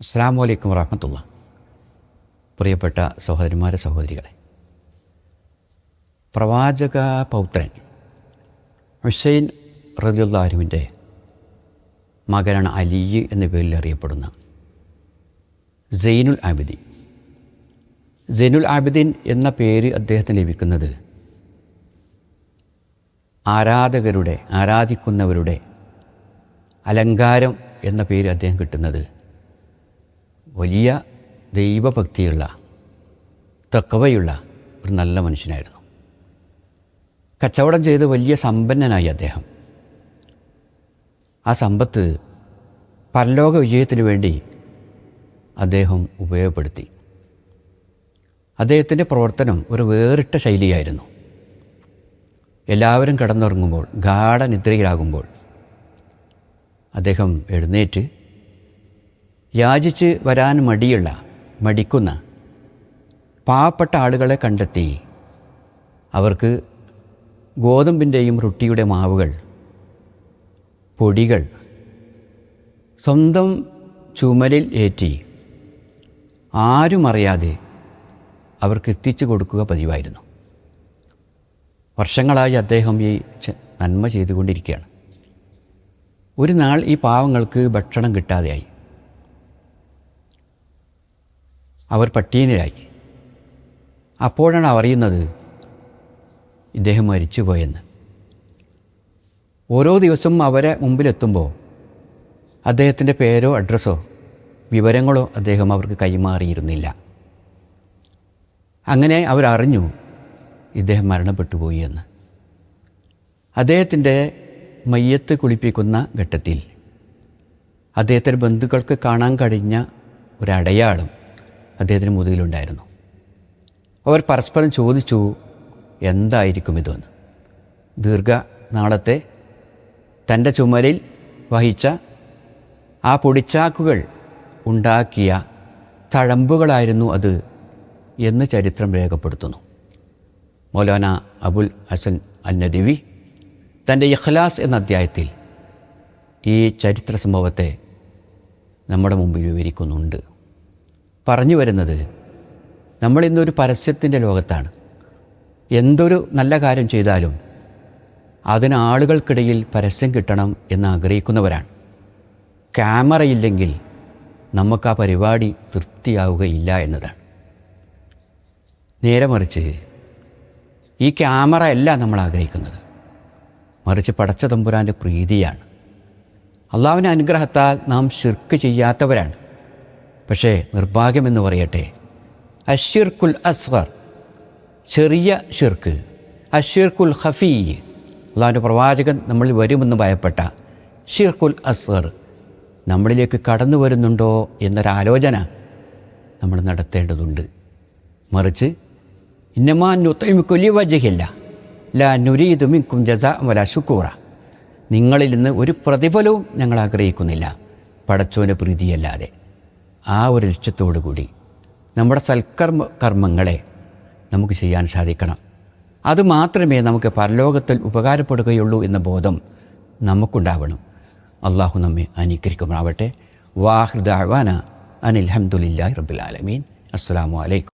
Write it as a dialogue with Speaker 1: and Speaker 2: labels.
Speaker 1: അസ്സാം വലൈക്കും വറഹമത്തുള്ള. പ്രിയപ്പെട്ട സഹോദരിമാരെ സഹോദരികളെ. പ്രവാചക പൗത്രൻ ഹുസൈൻ റദിയുള്ളാഹുവിന്റെ മകനാണ് അലി എന്ന പേരിൽ അറിയപ്പെടുന്ന സൈനുൽ ആബിദീൻ. സൈനുൽ ആബിദീൻ എന്ന പേര് അദ്ദേഹത്തിന് ലഭിക്കുന്നത് ആരാധകരുടെ ആരാധിക്കുന്നവരുടെ അലങ്കാരം എന്ന പേര് അദ്ദേഹം കിട്ടുന്നത് വലിയ ദൈവഭക്തിയുള്ള തക്കവയുള്ള ഒരു നല്ല മനുഷ്യനായിരുന്നു. കച്ചവടം ചെയ്ത് വലിയ സമ്പന്നനായി അദ്ദേഹം. ആ സമ്പത്ത് പരലോക വിജയത്തിന് വേണ്ടി അദ്ദേഹം ഉപയോഗപ്പെടുത്തി. അദ്ദേഹത്തിന്റെ പ്രവർത്തനം ഒരു വേറിട്ട ശൈലിയായിരുന്നു. എല്ലാവരും കിടന്നുറങ്ങുമ്പോൾ ഗാഠനിദ്രയിലാകുമ്പോൾ അദ്ദേഹം എഴുന്നേറ്റ് യാചിച്ച് വരാൻ മടിയുള്ള മടിക്കുന്ന പാവപ്പെട്ട ആളുകളെ കണ്ടെത്തി. അവർക്ക് ഗോതമ്പിന്റെയും റൊട്ടിയുടെ മാവുകൾ പൊടികൾ സ്വന്തം ചുമലിൽ ഏറ്റി ആരും അറിയാതെ അവർക്ക് എത്തിച്ചു കൊടുക്കുക പതിവായിരുന്നു. വർഷങ്ങളായി അദ്ദേഹം ഈ നന്മ ചെയ്തുകൊണ്ടിരിക്കുകയാണ്. ഒരു നാൾ ഈ പാവങ്ങൾക്ക് ഭക്ഷണം കിട്ടാതെയായി. അവർ പട്ടീനിലായി അപ്പോഴാണ് അറിയുന്നത് ഇദ്ദേഹം മരിച്ചുപോയെന്ന്. ഓരോ ദിവസവും അവരെ മുമ്പിലെത്തുമ്പോൾ അദ്ദേഹത്തിന്റെ പേരോ അഡ്രസ്സോ വിവരങ്ങളോ അദ്ദേഹം അവർക്ക് കൈമാറിയിരുന്നില്ല. അങ്ങനെ അവരറിഞ്ഞു ഇദ്ദേഹം മരണപ്പെട്ടു പോയി എന്ന്. അദ്ദേഹത്തിന്റെ മയ്യത്ത് കുളിപ്പിക്കുന്ന ഘട്ടത്തിൽ അദ്ദേഹത്തിന്റെ ബന്ധുക്കൾക്ക് കാണാൻ കഴിഞ്ഞ ഒരടയാളം അദ്ദേഹത്തിന് മുതുകിലുണ്ടായിരുന്നു. അവർ പരസ്പരം ചോദിച്ചു എന്തായിരിക്കും ഇതെന്ന് ദീർഘ നാളത്തെ തന്റെ ചുമലിൽ വഹിച്ച ആ പൊടിച്ചാക്കുകൾ ഉണ്ടാക്കിയ തഴമ്പുകളായിരുന്നു അത് എന്ന് ചരിത്രം രേഖപ്പെടുത്തുന്നു. മൗലാന അബുൽ ഹസൻ അൽ നദിവി തന്റെ ഇഖ്ലാസ് എന്ന അധ്യായത്തിൽ ഈ ചരിത്ര സംഭവത്തെ നമ്മുടെ മുമ്പിൽ വിവരിക്കുന്നുണ്ട്. പറഞ്ഞു വരുന്നത് നമ്മൾ ഇന്നൊരു പരസ്യത്തിന്റെ ലോകത്താണ്. എന്തൊരു നല്ല കാര്യം ചെയ്താലും അതിന് ആളുകൾക്കിടയിൽ പരസ്യം കിട്ടണം എന്ന് ആഗ്രഹിക്കുന്നവരാണ്. ക്യാമറയില്ലെങ്കിൽ നമുക്ക് ആ പരിപാടി തൃപ്തിയാവുകയില്ല എന്നതാണ്. നേരെ മറിച്ച് ഈ ക്യാമറ അല്ല നമ്മൾ ആഗ്രഹിക്കുന്നത്. മറിച്ച് പടച്ച തമ്പുരാന്റെ പ്രീതിയാണ്. അള്ളാവിന്റെ അനുഗ്രഹത്താൽ നാം ശിർക്ക് ചെയ്യാത്തവരാണ്. പക്ഷേ നിർഭാഗ്യമെന്ന് പറയട്ടെ. അഷിർക്കുൽ അസ്വർ ചെറിയ ഷിർക്ക് അഷിർക്കുൽ ഹഫീ അള്ളാഹുവിന്റെ പ്രവാചകൻ നമ്മളിൽ വരുമെന്ന് ഭയപ്പെട്ട ഷിർക്കുൽ അസ്വർ നമ്മളിലേക്ക് കടന്നു വരുന്നുണ്ടോ എന്നൊരാലോചന നമ്മൾ നടത്തേണ്ടതുണ്ട്. മറിച്ച് ഇന്നമാ നുത്തമിക്കൊല്ലി വജഹില്ല ലാ നുരീദു മിക്കും ജസ വല ശുക്കൂറ. നിങ്ങളിൽ നിന്ന് ഒരു പ്രതിഫലവും ഞങ്ങൾ ആഗ്രഹിക്കുന്നില്ല. പടച്ചോന്റെ പ്രീതിയല്ലാതെ. ആ ഒരു ലക്ഷ്യത്തോടു കൂടി നമ്മുടെ സൽക്കർമ്മ കർമ്മങ്ങളെ നമുക്ക് ചെയ്യാൻ സാധിക്കണം. അതുമാത്രമേ നമുക്ക് പരലോകത്തിൽ ഉപകാരപ്പെടുകയുള്ളൂ എന്ന ബോധം നമുക്കുണ്ടാവണം. അള്ളാഹു നമ്മെ അനുകരിക്കുമാവട്ടെ വാഹൃദാവാന അനിൽ ഹംദുലില്ലാഹി റബ്ബുൽ ആലമീൻ. അസ്സലാമു അലൈക്കും.